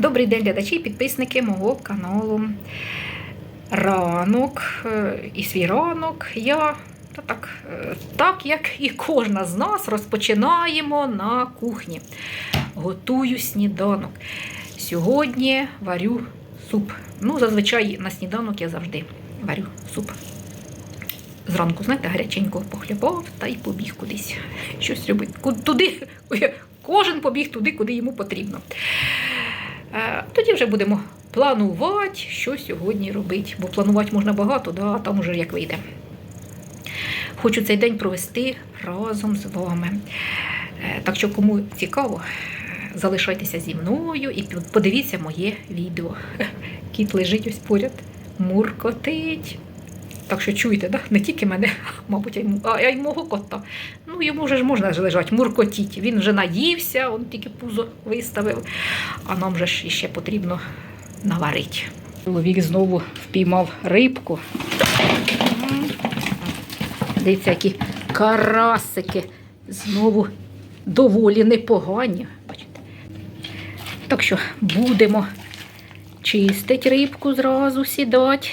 Добрий день, глядачі і підписники мого каналу. Ранок е, і свій ранок я та так, е, так, як і кожна з нас, розпочинаємо на кухні. Готую сніданок. Сьогодні варю суп. Ну, зазвичай на сніданок я завжди варю суп. Зранку, знаєте, гаряченько похлібав та й побіг кудись. Щось робить. Туди, кожен побіг туди, куди йому потрібно. Е, Тоді вже будемо планувати, що сьогодні робити. Бо планувати можна багато, да, а там уже як вийде. Хочу цей день провести разом з вами. Е, Так що, кому цікаво, залишайтеся зі мною і подивіться моє відео. Кіт лежить ось поряд, муркотить. Так що чуєте, да? не тільки мене, мабуть, а й мого кота. Ну, йому вже ж можна лежати, муркотіть. Він вже наївся, він тільки пузо виставив, а нам же ж іще потрібно наварити. Чоловік знову впіймав рибку. Дивіться, які карасики знову доволі непогані. Бачите? Так що будемо чистити рибку зразу сідати.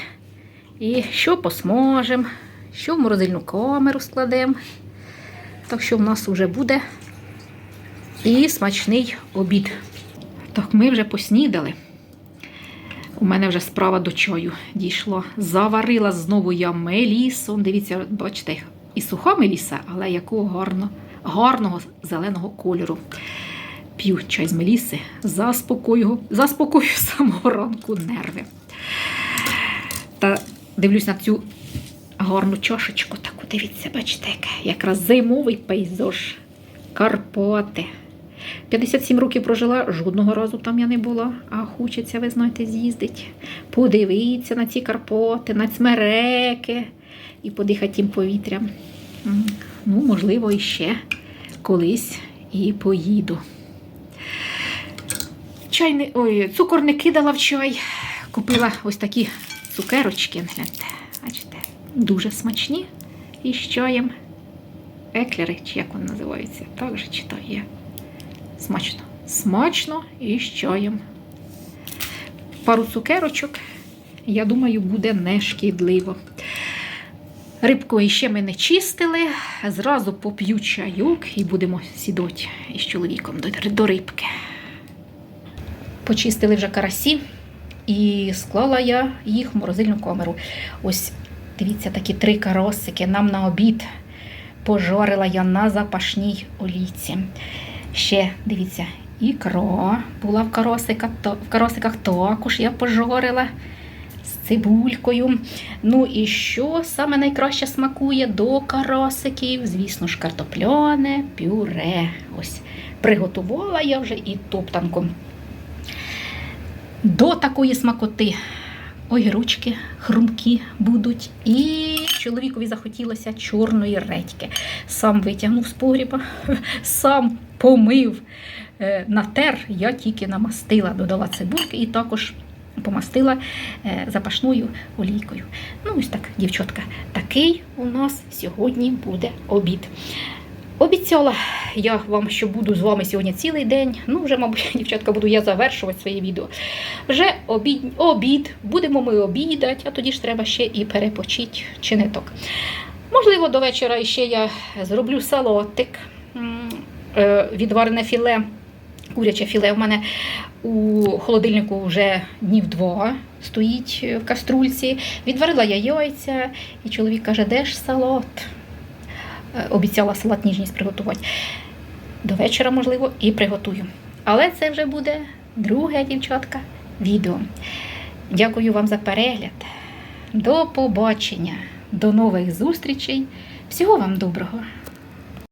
І що посмажемо, що в морозильну камеру складемо. Так що в нас вже буде і смачний обід. Так, ми вже поснідали. У мене вже справа до чаю дійшла. Заварила знову я мелісу. Дивіться, бачите, і суха меліса, але якого гарно, гарного зеленого кольору. П'ю чай з меліси, заспокою, заспокою самого ранку нерви. Та дивлюсь на цю гарну чашечку. Таку, дивіться, бачите, якраз зимовий пейзаж. Карпати. 57 років прожила, жодного разу там я не була, а хочеться, ви знаєте, з'їздити, подивитися на ці Карпати, на смереки і подихати тим повітрям. Ну, можливо, іще колись і поїду. Чай ой, цукор не кидала в чай. Купила ось такі цукерочки. Бачите, дуже смачні. І з чаєм. Еклери, чи як вони називаються, так же читаю я. Смачно. Смачно і з чаєм. Пару цукерочок, я думаю, буде не шкідливо. Рибку іще ми не чистили, зразу поп'ю чайок і будемо сідати із чоловіком до рибки. Почистили вже карасі і склала я їх в морозильну камеру. Ось дивіться, такі три карасики нам на обід пожарила я на запашній олійці. Ще дивіться, ікра була в карасиках, то, в карасиках також я пожарила з цибулькою. Ну і що саме найкраще смакує до карасиків? Звісно ж, картопляне пюре. Ось приготувала я вже і топтанку. До такої смакоти огірочки хрумкі будуть. І чоловікові захотілося чорної редьки. Сам витягнув з погріба, сам помив, е, натер, я тільки намастила, додала цибульки і також помастила е, запашною олійкою. Ну, ось так, дівчатка, такий у нас сьогодні буде обід. Обіцяла я вам, що буду з вами сьогодні цілий день. Ну, вже, мабуть, дівчатка, буду я завершувати своє відео. Вже обід, обід, будемо ми обідати, а тоді ж треба ще і перепочити чи не так. Можливо, до вечора ще я зроблю салатик, е, відварене філе, куряче філе в мене у холодильнику вже днів два стоїть в каструльці. Відварила я яйця, і чоловік каже, де ж салат? Е, Обіцяла салат ніжність приготувати. До вечора, можливо, і приготую. Але це вже буде друге, дівчатка, відео. Дякую вам за перегляд. До побачення, до нових зустрічей. Всього вам доброго!